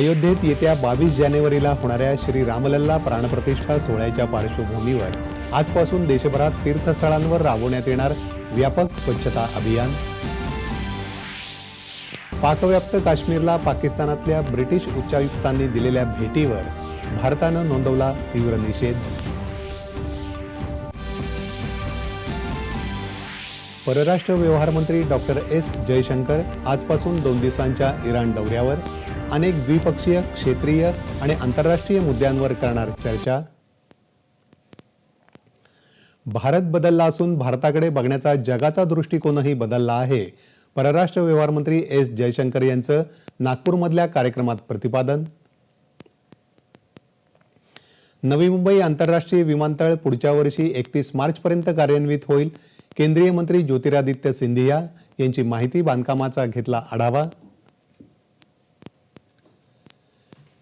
अयोध्येत येत्या बावीस जानेवारीला होणाऱ्या श्री रामलल्ला प्राणप्रतिष्ठा सोहळ्याच्या पार्श्वभूमीवर आजपासून देशभरात तीर्थस्थळांवर राबवण्यात येणार व्यापक स्वच्छता अभियान. पाकव्याप्त काश्मीरला पाकिस्तानातल्या ब्रिटिश उच्चायुक्तांनी दिलेल्या भेटीवर भारतानं नोंदवला तीव्र निषेध. परराष्ट्र व्यवहार मंत्री डॉक्टर एस जयशंकर आजपासून दोन दिवसांच्या इराण दौऱ्यावर अनेक द्विपक्षीय क्षेत्रीय आणि आंतरराष्ट्रीय मुद्द्यांवर करणार चर्चा. भारत बदलला असून भारताकडे बघण्याचा जगाचा दृष्टिकोनही बदलला आहे. परराष्ट्र व्यवहार मंत्री एस जयशंकर यांचं नागपूरमधल्या कार्यक्रमात प्रतिपादन. नवी मुंबई आंतरराष्ट्रीय विमानतळ पुढच्या वर्षी एकतीस मार्चपर्यंत कार्यान्वित होईल. केंद्रीय मंत्री ज्योतिरादित्य सिंधिया यांची माहिती बांधकामाचा घेतला आढावा.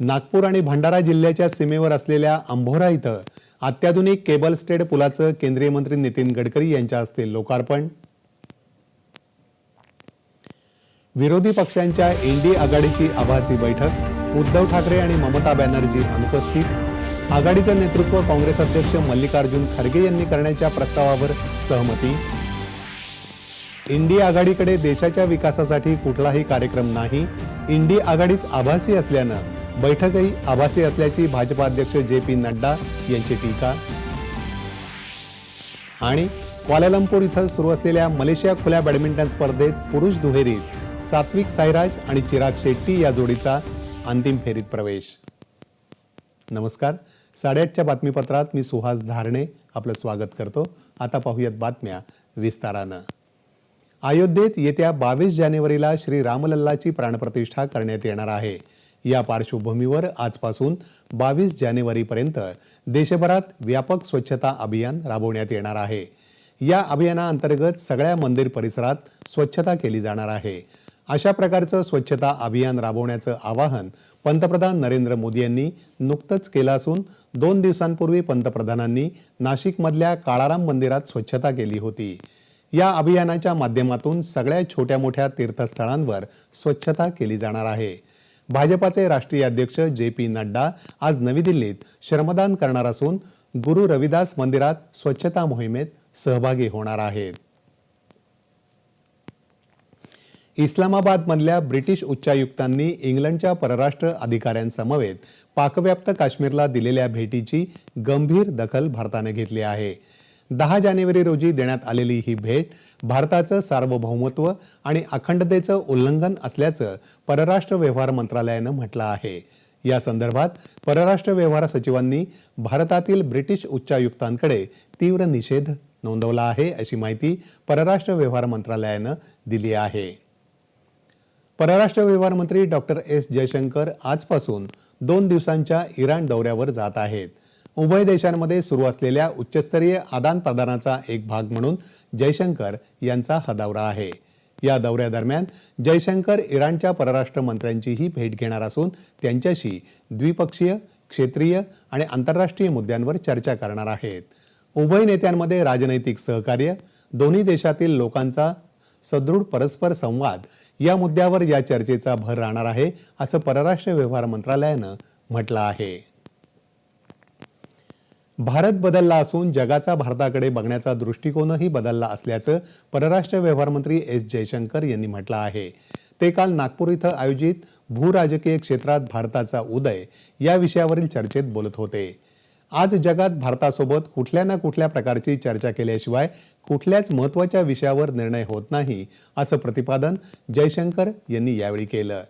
नागपूर आणि भंडारा जिल्ह्याच्या सीमेवर असलेल्या अंभोरा इथं अत्याधुनिक केबल स्टेड पुलाचं केंद्रीय मंत्री नितीन गडकरी यांच्या हस्ते लोकार्पण. विरोधी पक्षांच्या एनडी आघाडीची आभासी बैठक उद्धव ठाकरे आणि ममता बॅनर्जी अनुपस्थित. आघाडीचं नेतृत्व काँग्रेस अध्यक्ष मल्लिकार्जुन खरगे यांनी करण्याच्या प्रस्तावावर सहमती. इंडी आघाडीकडे देशाच्या विकासासाठी कुठलाही कार्यक्रम नाही इंडी आघाडीच आभासी असल्यानं बैठकही आभासी असल्याची भाजपा अध्यक्ष जे पी नड्डा यांची टीका. आणि क्वालालंपूर इथं सुरू असलेल्या मलेशिया खुल्या बॅडमिंटन स्पर्धेत पुरुष दुहेरीत सात्विक साईराज आणि चिराग शेट्टी या जोडीचा अंतिम फेरीत प्रवेश. नमस्कार. साडेआठच्या बातमीपत्रात मी सुहास धारणे आपलं स्वागत करतो. आता पाहूयात बातम्या विस्तारानं. अयोध्येत येत्या बावीस जानेवारीला श्री रामलल्लाची प्राणप्रतिष्ठा करण्यात येणार आहे. या पार्श्वभूमीवर आजपासून बावीस जानेवारीपर्यंत देशभरात व्यापक स्वच्छता अभियान राबवण्यात येणार आहे. या अभियानाअंतर्गत सगळ्या मंदिर परिसरात स्वच्छता केली जाणार आहे. अशा प्रकारचं स्वच्छता अभियान राबवण्याचं आवाहन पंतप्रधान नरेंद्र मोदी यांनी नुकतंच केलं असून दोन दिवसांपूर्वी पंतप्रधानांनी नाशिकमधल्या काळाराम मंदिरात स्वच्छता केली होती. या अभियानाच्या माध्यमातून सगळ्या छोट्या मोठ्या तीर्थस्थळांवर स्वच्छता केली जाणार आहे. भाजपाचे राष्ट्रीय अध्यक्ष जे पी नड्डा आज नवी दिल्लीत श्रमदान करणार असून गुरु रविदास मंदिरात स्वच्छता मोहिमेत सहभागी होणार आहेत. इस्लामाबादमधल्या ब्रिटिश उच्चायुक्तांनी इंग्लंडच्या परराष्ट्र अधिकाऱ्यांसमवेत पाकव्याप्त काश्मीरला दिलेल्या भेटीची गंभीर दखल भारताने घेतली आहे. दहा जानेवारी रोजी देण्यात आलेली ही भेट भारताचं सार्वभौमत्व आणि अखंडतेचं उल्लंघन असल्याचं परराष्ट्र व्यवहार मंत्रालयानं म्हटलं आहे. या संदर्भात परराष्ट्र व्यवहार सचिवांनी भारतातील ब्रिटिश उच्चायुक्तांकडे तीव्र निषेध नोंदवला आहे अशी माहिती परराष्ट्र व्यवहार मंत्रालयानं दिली आहे. परराष्ट्र व्यवहार मंत्री डॉक्टर एस जयशंकर आजपासून दोन दिवसांच्या इराण दौऱ्यावर जात आहेत. उभय देशांमध्ये सुरू असलेल्या उच्चस्तरीय आदानप्रदानाचा एक भाग म्हणून जयशंकर यांचा हा दौरा आहे. या दौऱ्यादरम्यान जयशंकर इराणच्या परराष्ट्र मंत्र्यांचीही भेट घेणार असून त्यांच्याशी द्विपक्षीय क्षेत्रीय आणि आंतरराष्ट्रीय मुद्द्यांवर चर्चा करणार आहेत. उभय नेत्यांमध्ये राजनैतिक सहकार्य दोन्ही देशातील लोकांचा सदृढ परस्पर संवाद या मुद्द्यावर या चर्चेचा भर राहणार आहे असं परराष्ट्र व्यवहार मंत्रालयानं म्हटलं आहे. भारत बदलला असून जगाचा भारताकडे बघण्याचा दृष्टिकोनही बदलला असल्याचं परराष्ट्र व्यवहार मंत्री एस जयशंकर यांनी म्हटलं आहे. ते काल नागपूर इथं आयोजित भूराजकीय क्षेत्रात भारताचा उदय या विषयावरील चर्चेत बोलत होते. आज जगात भारतासोबत कुठल्या ना कुठल्या प्रकारची चर्चा केल्याशिवाय कुठल्याच महत्त्वाच्या विषयावर निर्णय होत नाही असं प्रतिपादन जयशंकर यांनी यावेळी केलं.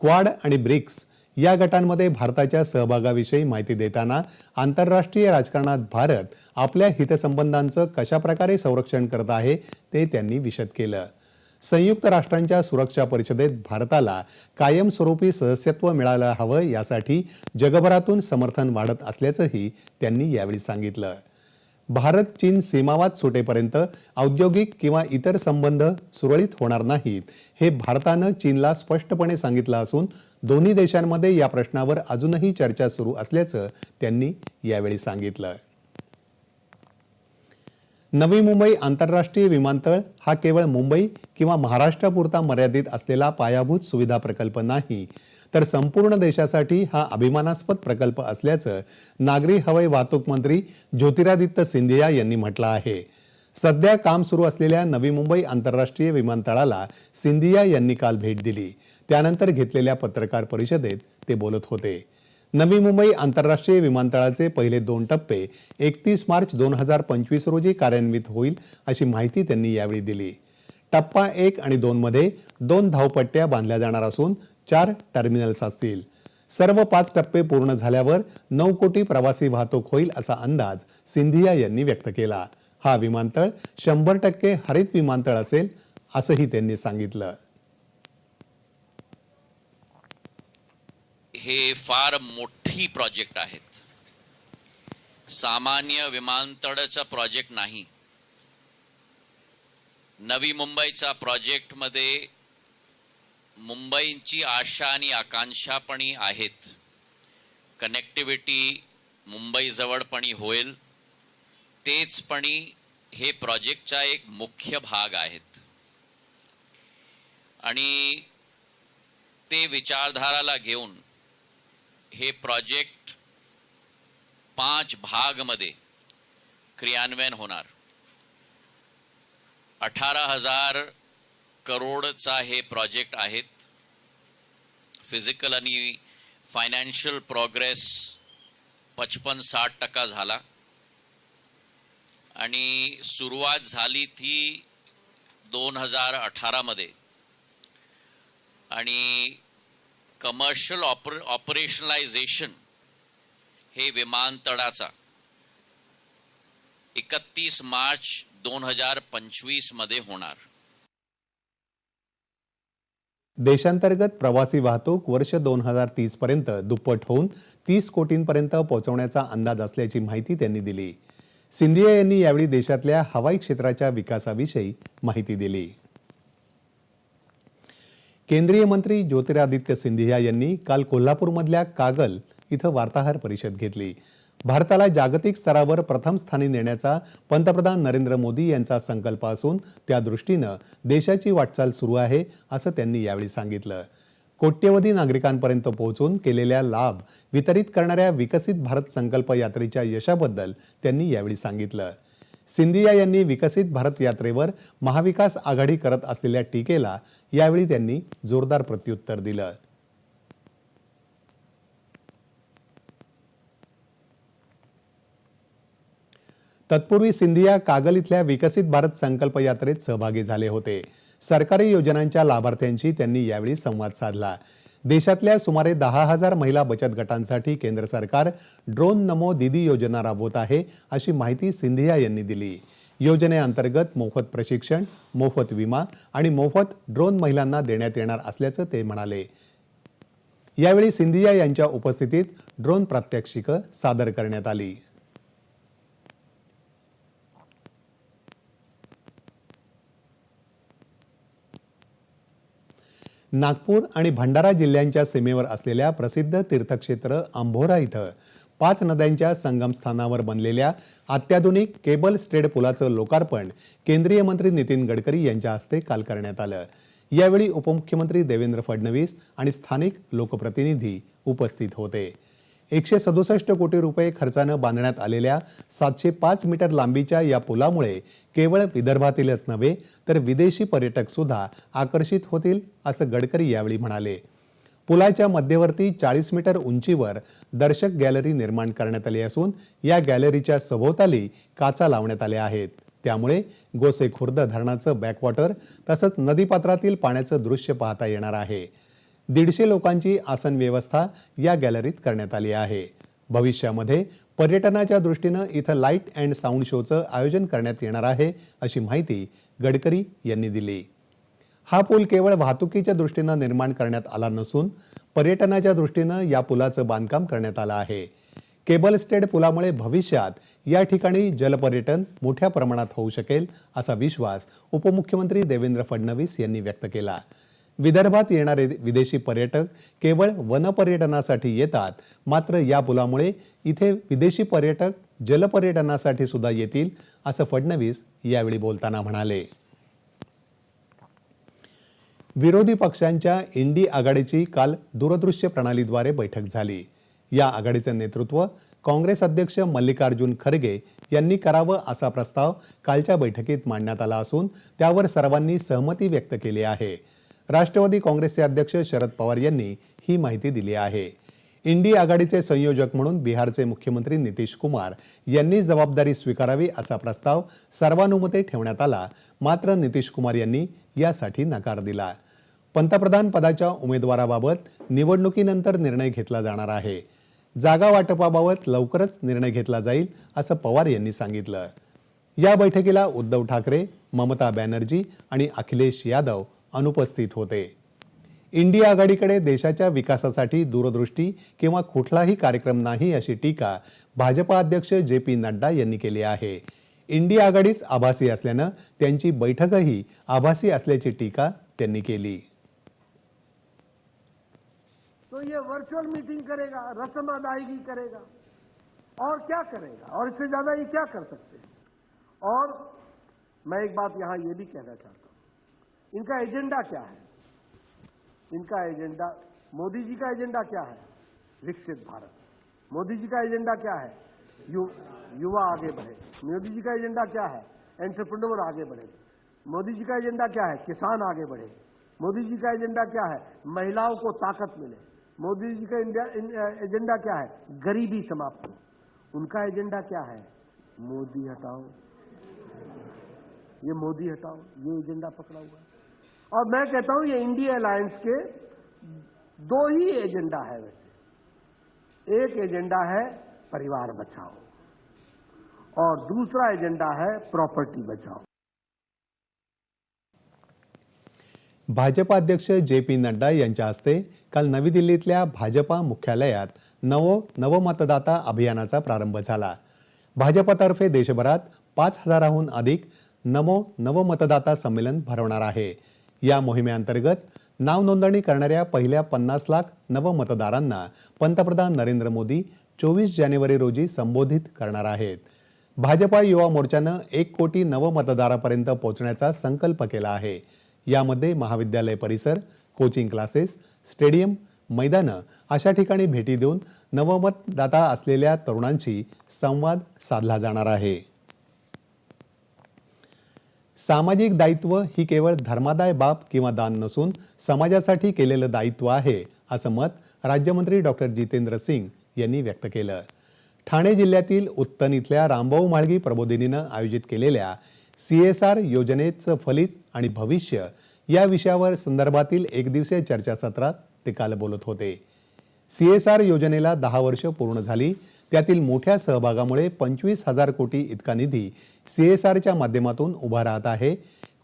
क्वाड आणि ब्रिक्स या गटांमध्ये भारताच्या सहभागाविषयी माहिती देताना आंतरराष्ट्रीय राजकारणात भारत आपल्या हितसंबंधांचं कशाप्रकारे संरक्षण करत आहे ते त्यांनी विशद केलं. संयुक्त राष्ट्रांच्या सुरक्षा परिषदेत भारताला कायमस्वरूपी सदस्यत्व मिळायला हवं यासाठी जगभरातून समर्थन वाढत असल्याचंही त्यांनी यावेळी सांगितलं. भारत चीन सीमावाद सुटेपर्यंत औद्योगिक किंवा इतर संबंध सुरळीत होणार नाहीत हे भारतानं चीनला स्पष्टपणे सांगितलं असून दोन्ही देशांमध्ये या प्रश्नावर अजूनही चर्चा सुरू असल्याचं त्यांनी यावेळी सांगितलं. नवी मुंबई आंतरराष्ट्रीय विमानतळ हा केवळ मुंबई किंवा महाराष्ट्रापुरता मर्यादित असलेला पायाभूत सुविधा प्रकल्प नाही तर संपूर्ण देशासाठी हा अभिमानास्पद प्रकल्प असल्याचं नागरी हवाई वाहतूक मंत्री ज्योतिरादित्य सिंधिया यांनी म्हटलं आहे. सध्या काम सुरू असलेल्या नवी मुंबई आंतरराष्ट्रीय विमानतळाला सिंधिया यांनी काल भेट दिली. त्यानंतर घेतलेल्या पत्रकार परिषदेत ते बोलत होते. नवी मुंबई आंतरराष्ट्रीय विमानतळाचे पहिले दोन टप्पे एकतीस मार्च दोन हजार पंचवीस रोजी कार्यान्वित होईल अशी माहिती त्यांनी यावेळी दिली. टप्पा एक आणि दोन मध्ये दोन धावपट्ट्या बांधल्या जाणार असून चार टर्मिनल्स असतील. सर्व पाच टप्पे पूर्ण झाल्यावर नऊ कोटी प्रवासी वाहतूक होईल असा अंदाज सिंधिया यांनी व्यक्त केला. हा विमानतळ शंभर टक्के हरित विमानतळ असेल असंही त्यांनी सांगितलं. हे फार मोठी प्रोजेक्ट आहेत. सामान्य विमानतळाचा प्रोजेक्ट नाही. नवी मुंबईचा प्रोजेक्टमध्ये मुंबईची आशा आणि आकांक्षापणी आहेत. कनेक्टिव्हिटी मुंबईजवळपणी होईल. तेचपणी हे प्रोजेक्टचा एक मुख्य भाग आहेत. आणि ते विचारधाराला घेऊन हे प्रोजेक्ट पाच भागमध्ये क्रियान्वयन होणार. अठरा हजार करोडचा हे प्रोजेक्ट आहेत. फिजिकल आणि फायनान्शियल प्रोग्रेस पचपन साठ टक्का झाला. आणि सुरुवात झाली ती दोन हजार अठरामध्ये आणि कमर्शियल ऑपर ऑपरेशनलायझेशन हे विमानतळाचा एकतीस मार्च दोन हजार पंचवीसमध्ये होणार. देशांतर्गत प्रवासी वाहतूक वर्ष दोन हजार तीस पर्यंत दुप्पट होऊन तीस कोटींपर्यंत पोहोचवण्याचा अंदाज असल्याची माहिती त्यांनी दिली. सिंधिया यांनी यावेळी देशातल्या हवाई क्षेत्राच्या विकासाविषयी माहिती दिली. केंद्रीय मंत्री ज्योतिरादित्य सिंधिया यांनी काल कोल्हापूरमधल्या कागल इथं वार्ताहर परिषद घेतली. भारताला जागतिक स्तरावर प्रथम स्थानी नेण्याचा पंतप्रधान नरेंद्र मोदी यांचा संकल्प असून त्या दृष्टीनं देशाची वाटचाल सुरू आहे असं त्यांनी यावेळी सांगितलं. कोट्यवधी नागरिकांपर्यंत पोहोचून केलेल्या लाभ वितरित करणाऱ्या विकसित भारत संकल्प यात्रेच्या यशाबद्दल त्यांनी यावेळी सांगितलं. सिंधिया यांनी विकसित भारत यात्रेवर महाविकास आघाडी करत असलेल्या टीकेला यावेळी त्यांनी जोरदार प्रत्युत्तर दिलं. तत्पूर्वी सिंधिया कागल इथल्या विकसित भारत संकल्प यात्रेत सहभागी झाले होते. सरकारी योजनांच्या लाभार्थ्यांशी त्यांनी यावेळी संवाद साधला. देशातल्या सुमारे दहा हजार महिला बचत गटांसाठी केंद्र सरकार ड्रोन नमो दीदी योजना राबवत आहे अशी माहिती सिंधिया यांनी दिली. योजनेअंतर्गत मोफत प्रशिक्षण मोफत विमा आणि मोफत ड्रोन महिलांना देण्यात येणार असल्याचं ते म्हणाले. यावेळी सिंधिया यांच्या उपस्थितीत ड्रोन प्रात्यक्षिकं सादर करण्यात आली. नागपूर आणि भंडारा जिल्ह्यांच्या सीमेवर असलेल्या प्रसिद्ध तीर्थक्षेत्र आंभोरा इथं पाच नद्यांच्या संगमस्थानावर बनलेल्या अत्याधुनिक केबल स्टेड पुलाचं लोकार्पण केंद्रीय मंत्री नितीन गडकरी यांच्या हस्ते काल करण्यात आलं. यावेळी उपमुख्यमंत्री देवेंद्र फडणवीस आणि स्थानिक लोकप्रतिनिधी उपस्थित होते. एकशे सदुसष्ट कोटी रुपये खर्चानं बांधण्यात आलेल्या सातशे पाच मीटर लांबीच्या या पुलामुळे केवळ विदर्भातीलच नव्हे तर विदेशी पर्यटक सुद्धा आकर्षित होतील असं गडकरी यावेळी म्हणाले. पुलाच्या मध्यवर्ती चाळीस मीटर उंचीवर दर्शक गॅलरी निर्माण करण्यात आली असून या गॅलरीच्या सभोवताली काचा लावण्यात आल्या आहेत. त्यामुळे गोसे खुर्द धरणाचं बॅकवॉटर तसंच नदीपात्रातील पाण्याचं दृश्य पाहता येणार आहे. दीडशे लोकांची आसन व्यवस्था या गॅलरीत करण्यात आली आहे. भविष्यामध्ये पर्यटनाच्या दृष्टीनं इथं लाइट अँड साऊंड शोचं आयोजन करण्यात येणार आहे अशी माहिती गडकरी यांनी दिली. हा पूल केवळ वाहतुकीच्या दृष्टीनं निर्माण करण्यात आला नसून पर्यटनाच्या दृष्टीनं या पुलाचं बांधकाम करण्यात आलं आहे. केबल स्टेड पुलामुळे भविष्यात या ठिकाणी जलपर्यटन मोठ्या प्रमाणात होऊ शकेल असा विश्वास उपमुख्यमंत्री देवेंद्र फडणवीस यांनी व्यक्त केला. विदर्भात येणारे विदेशी पर्यटक केवळ वनपर्यटनासाठी येतात. मात्र या पुलामुळे इथे विदेशी पर्यटक जलपर्यटनासाठी सुद्धा येतील असं फडणवीस यावेळी बोलताना म्हणाले. विरोधी पक्षांच्या इंडी आघाडीची काल दूरदृश्य प्रणालीद्वारे बैठक झाली. या आघाडीचं नेतृत्व काँग्रेस अध्यक्ष मल्लिकार्जुन खरगे यांनी करावं असा प्रस्ताव कालच्या बैठकीत मांडण्यात आला असून त्यावर सर्वांनी सहमती व्यक्त केली आहे. राष्ट्रवादी काँग्रेसचे अध्यक्ष शरद पवार यांनी ही माहिती दिली आहे. इंडी आघाडीचे संयोजक म्हणून बिहारचे मुख्यमंत्री नितीश कुमार यांनी जबाबदारी स्वीकारावी असा प्रस्ताव सर्वानुमते ठेवण्यात आला. मात्र नितीश कुमार यांनी यासाठी नकार दिला. पंतप्रधान पदाच्या उमेदवाराबाबत निवडणुकीनंतर निर्णय घेतला जाणार आहे. जागा वाटपाबाबत लवकरच निर्णय घेतला जाईल असं पवार यांनी सांगितलं. या बैठकीला उद्धव ठाकरे ममता बॅनर्जी आणि अखिलेश यादव अनुपस्थित होते. इंडिया आघाडीकडे देशाच्या विकासासाठी दूरदृष्टी किंवा कुठलाही कार्यक्रम नाही अशी टीका भाजपा अध्यक्ष जे पी नड्डा यांनी केली आहे. इंडिया आघाडीच आभासी असल्यानं त्यांची बैठकही आभासी असल्याची टीका त्यांनी केली. तो ये वर्चुअल मीटिंग करेगा रस्म अदायगी करेगा। और क्या करेगा? और इससे ज्यादा ये क्या कर सकते हैं? और मैं एक बात यहां ये भी कहना चाहता हूं। इनका एजेंडा क्या है? इनका एजेंडा मोदी जी का एजेंडा क्या है? विकसित भारत। मोदी जी का एजेंडा क्या है? यु, युवा आगे बढ़े। मोदी जी का एजेंडा क्या है? एंटरप्रेन्योर आगे बढ़े। मोदी जी का एजेंडा क्या है? किसान आगे बढ़े। मोदी जी का एजेंडा क्या है? महिलाओं को ताकत मिले। मोदी जी का एजेंडा क्या है? गरीबी समाप्त हो। उनका एजेंडा क्या है? मोदी हटाओ। ये मोदी हटाओ। ये एजेंडा पकड़ा हुआ है। और मैं कहता हूं ये इंडिया अलायंस के दो ही एजेंडा है वैसे। एक एजेंडा है परिवार बचाओ और दूसरा एजेंडा है प्रॉपर्टी बचाओ। भाजपा अध्यक्ष जे पी नड्डा यांच्या हस्ते काल नवी दिल्लीतल्या भाजपा मुख्यालयात नवो नवमतदाता अभियानाचा प्रारंभ झाला. भाजपातर्फे देशभरात पाच हजाराहून अधिक नमो नवमतदाता संमेलन भरवणार आहे. या मोहिमेअंतर्गत नाव नोंदणी करणाऱ्या पहिल्या पन्नास लाख नवमतदारांना पंतप्रधान नरेंद्र मोदी चोवीस जानेवारी रोजी संबोधित करणार आहेत. भाजपा युवा मोर्चानं एक कोटी नवमतदारापर्यंत पोहोचण्याचा संकल्प केला आहे. यामध्ये महाविद्यालय परिसर कोचिंग क्लासेस स्टेडियम मैदानं अशा ठिकाणी भेटी देऊन नवमतदाता असलेल्या तरुणांशी संवाद साधला जाणार आहे. सामाजिक दायित्व ही केवळ धर्मादाय बाब किंवा दान नसून समाजासाठी केलेलं दायित्व आहे असं मत राज्यमंत्री डॉक्टर जितेंद्र सिंग यांनी व्यक्त केलं. ठाणे जिल्ह्यातील उत्तन इथल्या रामभाऊ माळगी प्रबोधिनीनं आयोजित केलेल्या सी एस आर योजनेचं फलित आणि भविष्य या विषयावर संदर्भातील एकदिवसीय चर्चासत्रात ते काल बोलत होते. सी एस आर योजनेला दहा वर्ष पूर्ण झाली त्यातील मोठ्या सहभागामुळे पंचवीस हजार कोटी इतका निधी सी एस आरच्या माध्यमातून उभा राहत आहे.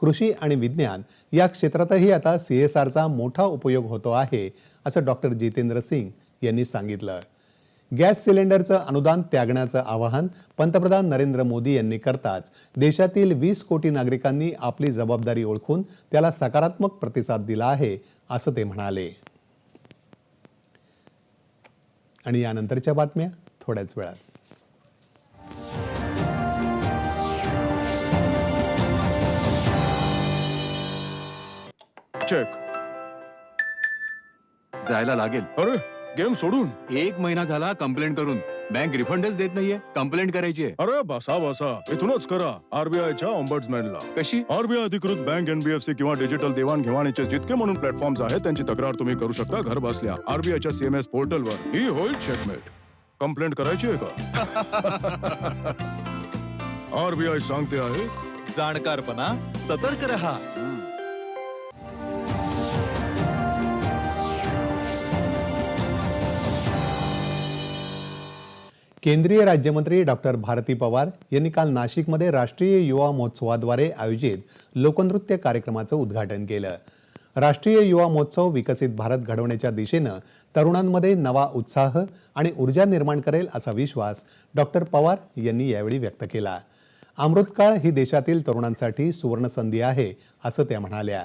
कृषी आणि विज्ञान या क्षेत्रातही आता सी एस आरचा मोठा उपयोग होतो आहे असं डॉक्टर जितेंद्र सिंग यांनी सांगितलं. गॅस सिलेंडरचं अनुदान त्यागण्याचं आवाहन पंतप्रधान नरेंद्र मोदी यांनी करताच देशातील वीस कोटी नागरिकांनी आपली जबाबदारी ओळखून त्याला सकारात्मक प्रतिसाद दिला आहे असं ते म्हणाले. आणि यानंतरच्या बातम्या? थोड्याच वेळात. चेक. जायला लागेल. अरे गेम सोडून. एक महिना झाला कंप्लेंट करून. बँक रिफंडच देत नाहीये कंप्लेंट करायची आहे. अरे बसा बसा. इथूनच करा आरबीआयच्या ऑम्बर्ड्समॅनला कशी? आरबीआय अधिकृत बँक एनबीएफसी किंवा डिजिटल देवाणघेवाणीचे जितके म्हणून प्लॅटफॉर्म्स आहेत त्यांची तक्रार तुम्ही करू शकता घर बसल्या आरबीआयच्या सीएमएस पोर्टलवर. ही होईल चेकमेट कंप्लेंट करायची आहे का? आरबीआय सांगते आहे. जाणकारपणा सतर्क रहा. केंद्रीय राज्यमंत्री डॉक्टर भारती पवार यांनी काल नाशिकमध्ये राष्ट्रीय युवा महोत्सवाद्वारे आयोजित लोकनृत्य कार्यक्रमाचं उद्घाटन केलं. राष्ट्रीय युवा महोत्सव विकसित भारत घडवण्याच्या दिशेनं तरुणांमध्ये नवा उत्साह आणि ऊर्जा निर्माण करेल असा विश्वास डॉक्टर पवार यांनी यावेळी व्यक्त केला. अमृतकाळ ही देशातील तरुणांसाठी सुवर्णसंधी आहे असं त्या म्हणाल्या.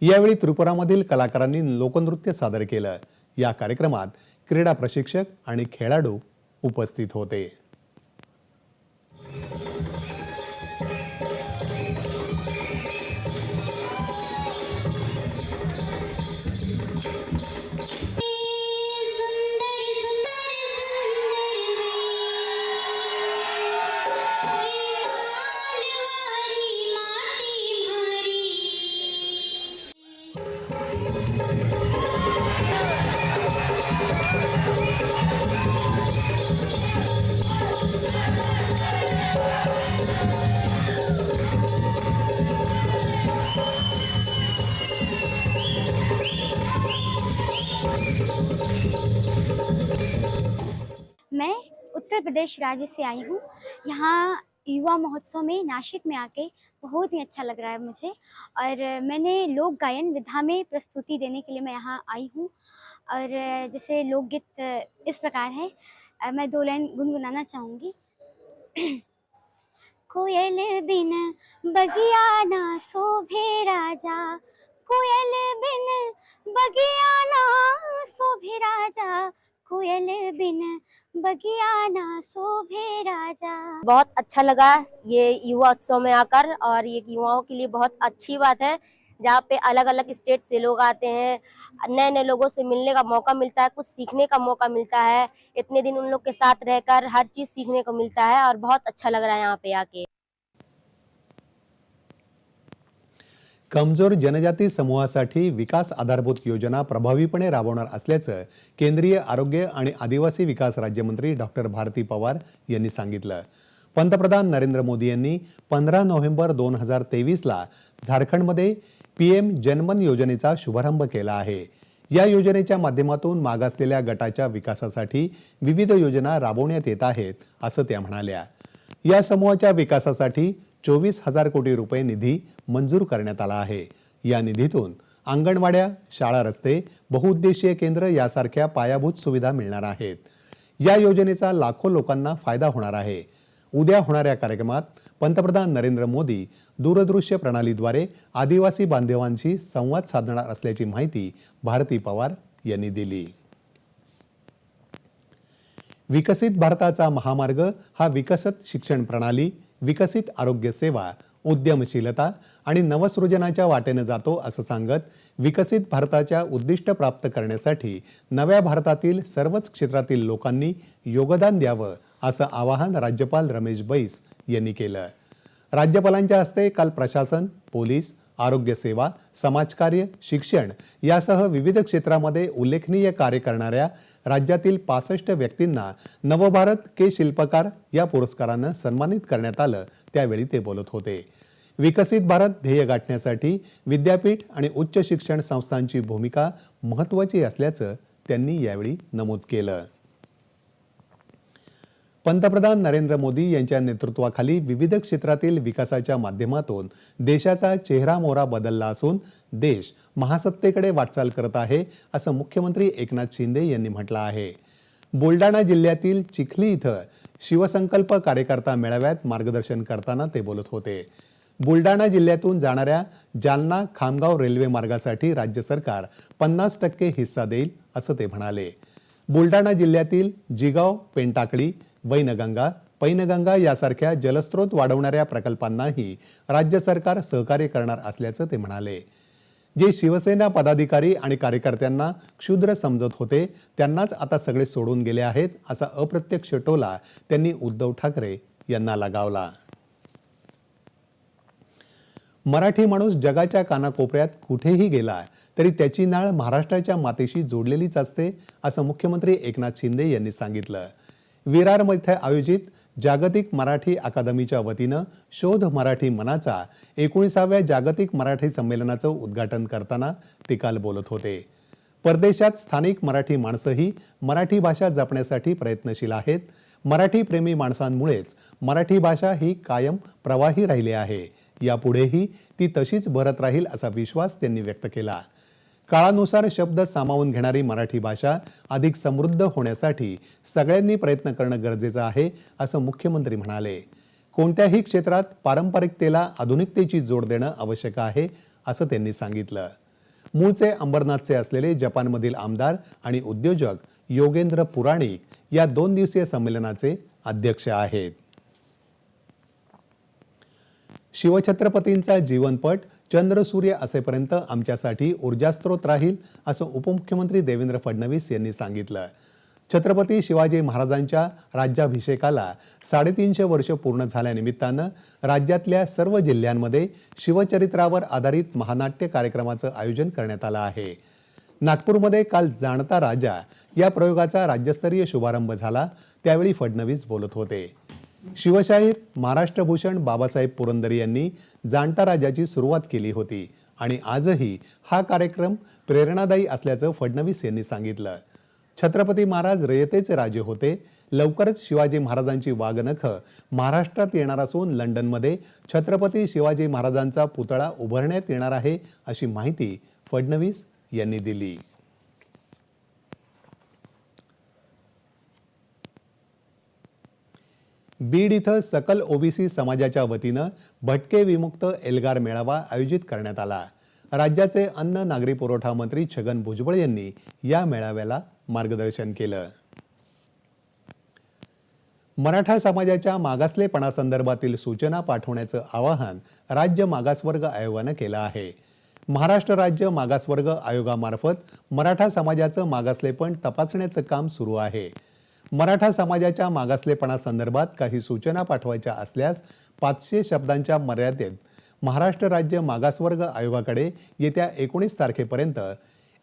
यावेळी त्रिपुरामधील कलाकारांनी लोकनृत्य सादर केलं. या कार्यक्रमात क्रीडा प्रशिक्षक आणि खेळाडू उपस्थित होते. प्रदेश राज्य से आई हूँ। यहाँ युवा महोत्सव में नासिक में आके बहुत ही अच्छा लग रहा है मुझे और मैंने लोक गायन विधा में प्रस्तुति देने के लिए मैं यहाँ आई हूँ और जैसे लोकगीत इस प्रकार है। मैं दो लाइन गुनगुनाना चाहूँगी। कोयल बिन बगिया ना शोभे राजा। कोयल बिन बगिया ना शोभे राजा। कोयल बिन बगिया ना शोभे राजा। बहुत अच्छा लगा ये युवा उत्सव में आकर और ये युवाओं के लिए बहुत अच्छी बात है। जहाँ पे अलग अलग स्टेट से लोग आते हैं नए नए लोगों से मिलने का मौका मिलता है, कुछ सीखने का मौका मिलता है। इतने दिन उन लोग के साथ रहकर हर चीज़ सीखने को मिलता है और बहुत अच्छा लग रहा है यहाँ पे आके। कमजोर जनजाती समूहासाठी विकास आधारभूत योजना प्रभावीपणे राबवणार असल्याचं केंद्रीय आरोग्य आणि आदिवासी विकास राज्यमंत्री डॉक्टर भारती पवार यांनी सांगितलं. पंतप्रधान नरेंद्र मोदी यांनी पंधरा नोव्हेंबर दोन हजार तेवीसला झारखंडमध्ये पीएम जनमन योजनेचा शुभारंभ केला आहे. या योजनेच्या माध्यमातून मागासलेल्या गटाच्या विकासासाठी विविध योजना राबवण्यात येत आहेत असं त्या म्हणाल्या. या समूहाच्या विकासासाठी चोवीस हजार कोटी रुपये निधी मंजूर करण्यात आला आहे. या निधीतून अंगणवाड्या शाळा रस्ते बहुउद्देशीय केंद्र यासारख्या पायाभूत सुविधा मिळणार आहेत. या योजनेचा लाखो लोकांना फायदा होणार आहे. उद्या होणाऱ्या कार्यक्रमात पंतप्रधान नरेंद्र मोदी दूरदृश्य प्रणालीद्वारे आदिवासी बांधवांशी संवाद साधणार असल्याची माहिती भारती पवार यांनी दिली. विकसित भारताचा महामार्ग हा विकसित शिक्षण प्रणाली विकसित आरोग्य सेवा उद्यमशीलता आणि नवसृजनाच्या वाटेनं जातो असं सांगत विकसित भारताच्या उद्दिष्ट प्राप्त करण्यासाठी नव्या भारतातील सर्वच क्षेत्रातील लोकांनी योगदान द्यावं असं आवाहन राज्यपाल रमेश बैस यांनी केलं. राज्यपालांच्या हस्ते काल प्रशासन पोलीस आरोग्य सेवा समाजकार्य शिक्षण यासह विविध क्षेत्रामध्ये उल्लेखनीय कार्य करणाऱ्या राज्यातील पासष्ट व्यक्तींना नवभारत के शिल्पकार या पुरस्कारानं सन्मानित करण्यात आलं त्यावेळी ते बोलत होते. विकसित भारत ध्येय गाठण्यासाठी विद्यापीठ आणि उच्च शिक्षण संस्थांची भूमिका महत्त्वाची असल्याचं त्यांनी यावेळी नमूद केलं. पंतप्रधान नरेंद्र मोदी यांच्या नेतृत्वाखाली विविध क्षेत्रातील विकासाच्या माध्यमातून देशाचा चेहरा मोहरा बदलला असून देश महासत्तेकडे वाटचाल करत आहे असं मुख्यमंत्री एकनाथ शिंदे यांनी म्हटलं आहे. बुलडाणा जिल्ह्यातील चिखली इथं शिवसंकल्प कार्यकर्ता मेळाव्यात मार्गदर्शन करताना ते बोलत होते. बुलडाणा जिल्ह्यातून जाणाऱ्या जालना खामगाव रेल्वे मार्गासाठी राज्य सरकार पन्नास टक्के हिस्सा देईल असं ते म्हणाले. बुलडाणा जिल्ह्यातील जिगाव पेंटाकडी वैनगंगा पैनगंगा यासारख्या जलस्रोत वाढवणाऱ्या प्रकल्पांनाही राज्य सरकार सहकार्य करणार असल्याचं ते म्हणाले. जे शिवसेना पदाधिकारी आणि कार्यकर्त्यांना क्षुद्र समजत होते त्यांनाच आता सगळे सोडून गेले आहेत असा अप्रत्यक्ष टोला त्यांनी उद्धव ठाकरे यांना लगावला. मराठी माणूस जगाच्या कानाकोपऱ्यात कुठेही गेला तरी त्याची नाळ महाराष्ट्राच्या मातेशी जोडलेलीच असते असं मुख्यमंत्री एकनाथ शिंदे यांनी सांगितलं. विरारमध्ये आयोजित जागतिक मराठी अकादमीच्या वतीनं शोध मराठी मनाचा एकोणीसाव्या जागतिक मराठी संमेलनाचं उद्घाटन करताना ते काल बोलत होते. परदेशात स्थानिक मराठी माणसंही मराठी भाषा जपण्यासाठी प्रयत्नशील आहेत. मराठी प्रेमी माणसांमुळेच मराठी भाषा ही कायम प्रवाही राहिली आहे. यापुढेही ती तशीच भरत राहील असा विश्वास त्यांनी व्यक्त केला. काळानुसार शब्द सामावून घेणारी मराठी भाषा अधिक समृद्ध होण्यासाठी सगळ्यांनी प्रयत्न करणं गरजेचं आहे असं मुख्यमंत्री म्हणाले. कोणत्याही क्षेत्रात पारंपरिकतेला आधुनिकतेची जोड देणं आवश्यक आहे असं त्यांनी सांगितलं. मूळचे अंबरनाथचे असलेले जपानमधील आमदार आणि उद्योजक योगेंद्र पुराणिक या दोन दिवसीय संमेलनाचे अध्यक्ष आहेत. शिवछत्रपतींचा जीवनपट चंद्र सूर्य असेपर्यंत आमच्यासाठी ऊर्जास्त्रोत राहील असं उपमुख्यमंत्री देवेंद्र फडणवीस यांनी सांगितलं. छत्रपती शिवाजी महाराजांच्या राज्याभिषेकाला साडेतीनशे वर्ष पूर्ण झाल्यानिमित्तानं राज्यातल्या सर्व जिल्ह्यांमध्ये शिवचरित्रावर आधारित महानाट्य कार्यक्रमाचं आयोजन करण्यात आलं आहे. नागपूरमध्ये काल जाणता राजा या प्रयोगाचा राज्यस्तरीय शुभारंभ झाला त्यावेळी फडणवीस बोलत होते. शिवशाहीर महाराष्ट्रभूषण बाबासाहेब पुरंदरे यांनी जाणता राजाची सुरुवात केली होती आणि आजही हा कार्यक्रम प्रेरणादायी असल्याचं फडणवीस यांनी सांगितलं. छत्रपती महाराज रयतेचे राजे होते. लवकरच शिवाजी महाराजांची वागनख महाराष्ट्रात येणार असून लंडनमध्ये छत्रपती शिवाजी महाराजांचा पुतळा उभारण्यात येणार आहे अशी माहिती फडणवीस यांनी दिली. बीड इथं सकल ओबीसी समाजाच्या वतीनं भटके विमुक्त एल्गार मेळावा आयोजित करण्यात आला. राज्याचे अन्न नागरी पुरवठा मंत्री छगन भुजबळ यांनी या मेळाव्याला मार्गदर्शन केलं. मराठा समाजाच्या मागासलेपणासंदर्भातील सूचना पाठवण्याचं आवाहन राज्य मागासवर्ग आयोगानं केलं आहे. महाराष्ट्र राज्य मागासवर्ग आयोगामार्फत मराठा समाजाचं मागासलेपण तपासण्याचं काम सुरू आहे. मराठा समाजाच्या मागासलेपणासंदर्भात काही सूचना पाठवायच्या असल्यास पाचशे शब्दांच्या मर्यादेत महाराष्ट्र राज्य मागासवर्ग आयोगाकडे येत्या एकोणीस तारखेपर्यंत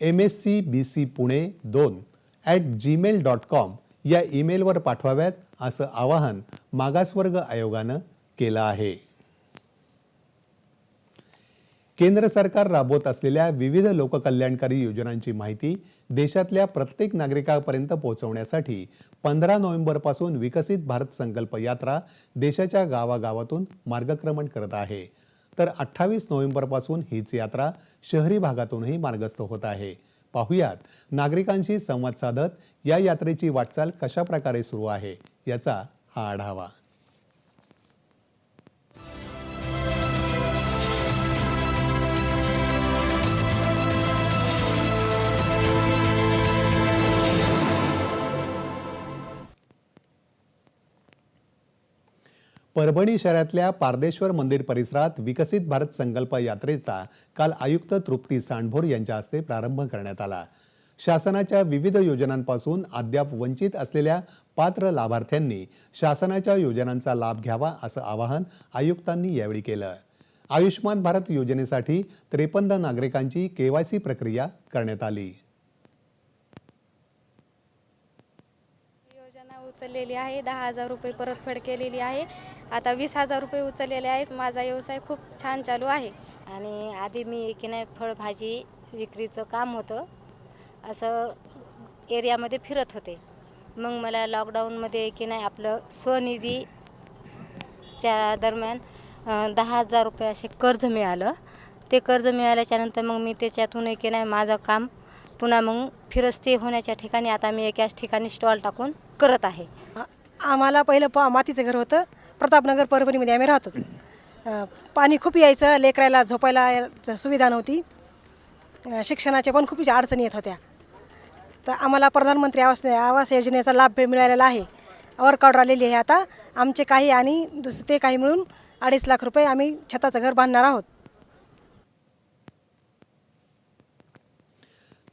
M S C B C Pune दोन ॲट जीमेल डॉट कॉम या ईमेलवर पाठवाव्यात असं आवाहन मागासवर्ग आयोगानं केलं आहे. केंद्र सरकार राबवत असलेल्या विविध लोककल्याणकारी योजनांची माहिती देशातल्या प्रत्येक नागरिकापर्यंत पोहोचवण्यासाठी पंधरा नोव्हेंबरपासून विकसित भारत संकल्प यात्रा देशाच्या गावागावातून मार्गक्रमण करत आहे. तर अठ्ठावीस नोव्हेंबरपासून हीच यात्रा शहरी भागातूनही मार्गस्थ होत आहे. पाहुयात नागरिकांशी संवाद साधत या यात्रेची वाटचाल कशा प्रकारे सुरू आहे याचा हा आढावा. परभणी शहरातल्या पारदेश्वर मंदिर परिसरात विकसित भारत संकल्प यात्रेचा काल आयुक्त तृप्ती सांडभोर यांच्या हस्ते प्रारंभ करण्यात आला. शासनाच्या विविध योजनांपासून अद्याप वंचित असलेल्या पात्र लाभार्थ्यांनी शासनाच्या योजनांचा लाभ घ्यावा असं आवाहन आयुक्तांनी यावेळी केलं. आयुष्यमान भारत योजनेसाठी त्रेपन्न नागरिकांची केवायसी प्रक्रिया करण्यात आली. योजना उचललेली आहे दहा हजार रुपये परतफेड केलेली आहे. आता वीस हजार रुपये उचललेले आहेत. माझा व्यवसाय खूप छान चालू आहे. आणि आधी मी की नाही फळभाजी विक्रीचं काम होतं. असं एरियामध्ये फिरत होते. मग मला लॉकडाऊनमध्ये की नाही आपलं स्वनिधीच्या दरम्यान दहा हजार रुपये असे कर्ज मिळालं. ते कर्ज मिळाल्याच्यानंतर मग मी त्याच्यातून की नाही माझं काम पुन्हा मग फिरस्ती होण्याच्या ठिकाणी आता मी एकाच ठिकाणी स्टॉल टाकून करत आहे. आम्हाला पहिलं पा मातीचं घर होतं. प्रतापनगर परभणीमध्ये आम्ही राहतो. पाणी खूप यायचं लेकरायला झोपायला सुविधा नव्हती. शिक्षणाच्या पण खूप अडचणी येत होत्या. तर आम्हाला प्रधानमंत्री आवास आवास योजनेचा लाभ मिळालेला आहे. वर्क ऑर्डर आलेली आहे आता. आमचे काही आणि दुस ते काही मिळून अडीच लाख रुपये आम्ही छताचं घर बांधणार आहोत.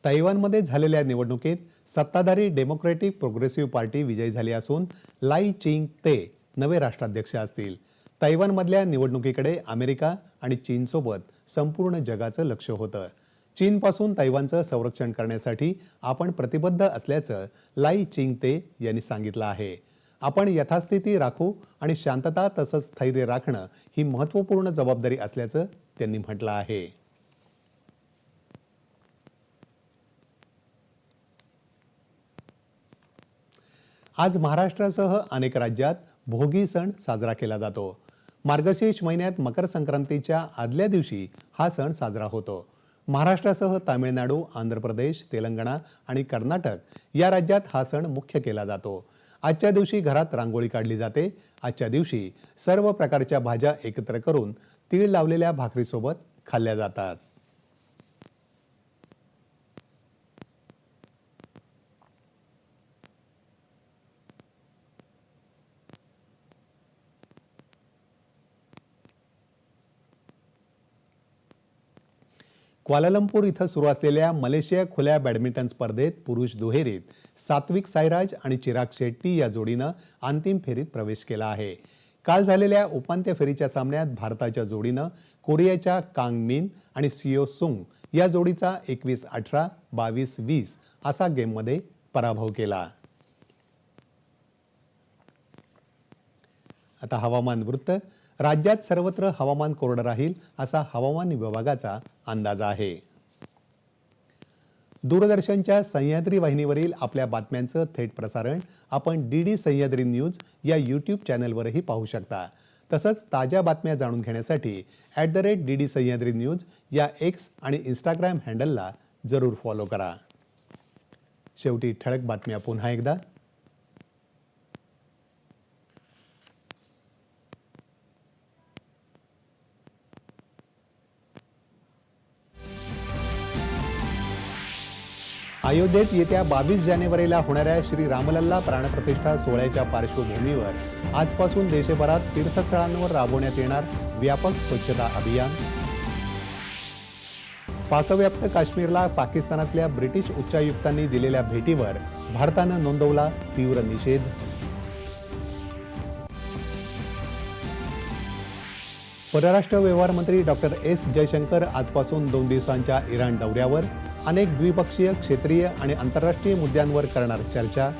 तैवानमध्ये झालेल्या निवडणुकीत सत्ताधारी डेमोक्रेटिक प्रोग्रेसिव्ह पार्टी विजयी झाली असून लाई चिंग ते नवे राष्ट्राध्यक्ष असतील. तैवानमधल्या निवडणुकीकडे अमेरिका आणि चीनसोबत संपूर्ण जगाचं लक्ष होतं. चीनपासून तैवानचं संरक्षण करण्यासाठी आपण प्रतिबद्ध असल्याचं लाई चिंग ते यांनी सांगितलं आहे. आपण यथास्थिती राखू आणि शांतता तसंच स्थैर्य राखणं ही महत्त्वपूर्ण जबाबदारी असल्याचं त्यांनी म्हटलं आहे. आज महाराष्ट्रासह अनेक राज्यात भोगी सण साजरा केला जातो. मार्गशीर्ष महिन्यात मकर संक्रांतीच्या आदल्या दिवशी हा सण साजरा होतो. महाराष्ट्रासह तामिळनाडू आंध्र प्रदेश तेलंगणा आणि कर्नाटक या राज्यात हा सण मुख्य केला जातो. आजच्या दिवशी घरात रांगोळी काढली जाते. आजच्या दिवशी सर्व प्रकारच्या भाज्या एकत्र करून तीळ लावलेल्या भाकरीसोबत खाल्ल्या जातात. क्वालालंपूर इथं सुरू असलेल्या मलेशिया खुल्या बॅडमिंटन स्पर्धेत पुरुष दुहेरीत सात्विक साईराज आणि चिराग शेट्टी या जोडीनं अंतिम फेरीत प्रवेश केला आहे. काल झालेल्या उपांत्य फेरीच्या सामन्यात भारताच्या जोडीनं कोरियाच्या कांग मिन आणि सियो सुंग या जोडीचा एकवीस अठरा बावीस वीस असा गेममध्ये पराभव केला. आता हवामान वृत्त राज्यात सर्वत्र हवामान कोरडं राहील असा हवामान विभागाचा अंदाज आहे. दूरदर्शनच्या सह्याद्री वाहिनीवरील आपल्या बातम्यांचं थेट प्रसारण आपण डी डी सह्याद्री न्यूज या यूट्यूब चॅनलवरही पाहू शकता. तसंच ताज्या बातम्या जाणून घेण्यासाठी at the rate D D Sahyadri news या एक्स आणि इंस्टाग्राम हँडलला जरूर फॉलो करा. शेवटी ठळक बातम्या पुन्हा एकदा. अयोध्येत येत्या बावीस जानेवारीला होणाऱ्या श्री रामलल्ला प्राणप्रतिष्ठा सोहळ्याच्या पार्श्वभूमीवर आजपासून देशभरात तीर्थस्थळांवर राबवण्यात येणार व्यापक स्वच्छता अभियान. पाकव्याप्त काश्मीरला पाकिस्तानातल्या ब्रिटिश उच्चायुक्तांनी दिलेल्या भेटीवर भारतानं नोंदवला तीव्र निषेध. परराष्ट्र व्यवहार मंत्री डॉक्टर एस जयशंकर आजपासून दोन दिवसांच्या इराण दौऱ्यावर. अनेक द्विपक्षीय क्षेत्रीय आणि आंतरराष्ट्रीय मुद्द्यांवर करणार चर्चा.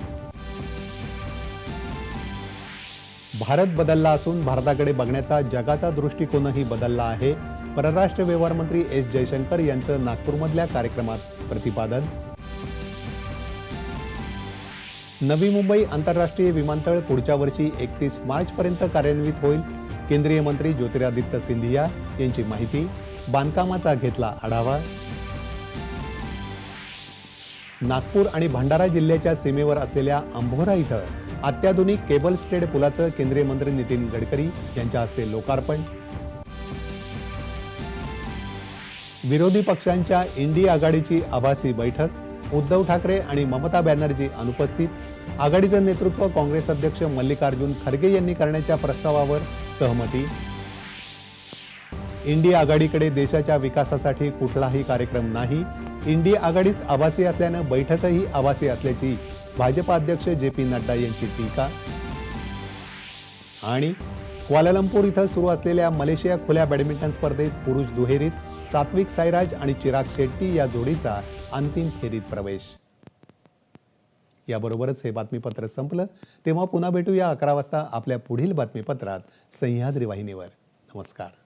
भारत बदलला असून भारताकडे बघण्याचा जगाचा दृष्टिकोनही बदलला आहे. परराष्ट्र व्यवहार मंत्री एस जयशंकर यांचं नागपूरमधल्या कार्यक्रमात प्रतिपादन. नवी मुंबई आंतरराष्ट्रीय विमानतळ पुढच्या वर्षी एकतीस मार्चपर्यंत कार्यान्वित होईल. केंद्रीय मंत्री ज्योतिरादित्य सिंधिया यांची माहिती. बांधकामाचा घेतला आढावा. नागपूर आणि भंडारा जिल्ह्याच्या सीमेवर असलेल्या अंभोरा इथं अत्याधुनिक केबल स्टेड पुलाचं केंद्रीय मंत्री नितीन गडकरी यांच्या हस्ते लोकार्पण. विरोधी पक्षांच्या इंडी आघाडीची आभासी बैठक उद्धव ठाकरे आणि ममता बॅनर्जी अनुपस्थित आघाडीचं नेतृत्व काँग्रेस अध्यक्ष मल्लिकार्जुन खरगे यांनी करण्याच्या प्रस्तावावर सहमती. इंडी आघाडीकडे देशाच्या विकासासाठी कुठलाही कार्यक्रम नाही एनडीए आघाडीच आभासी असल्यानं बैठकही आभासी असल्याची भाजपा अध्यक्ष जे पी नड्डा यांची टीका. आणि क्वालालंपूर इथं सुरू असलेल्या मलेशिया खुल्या बॅडमिंटन स्पर्धेत पुरुष दुहेरीत सात्विक साईराज आणि चिराग शेट्टी या जोडीचा अंतिम फेरीत प्रवेश. याबरोबरच हे बातमीपत्र संपलं. तेव्हा पुन्हा भेटूया अकरा वाजता आपल्या पुढील बातमीपत्रात सह्याद्री वाहिनीवर. नमस्कार.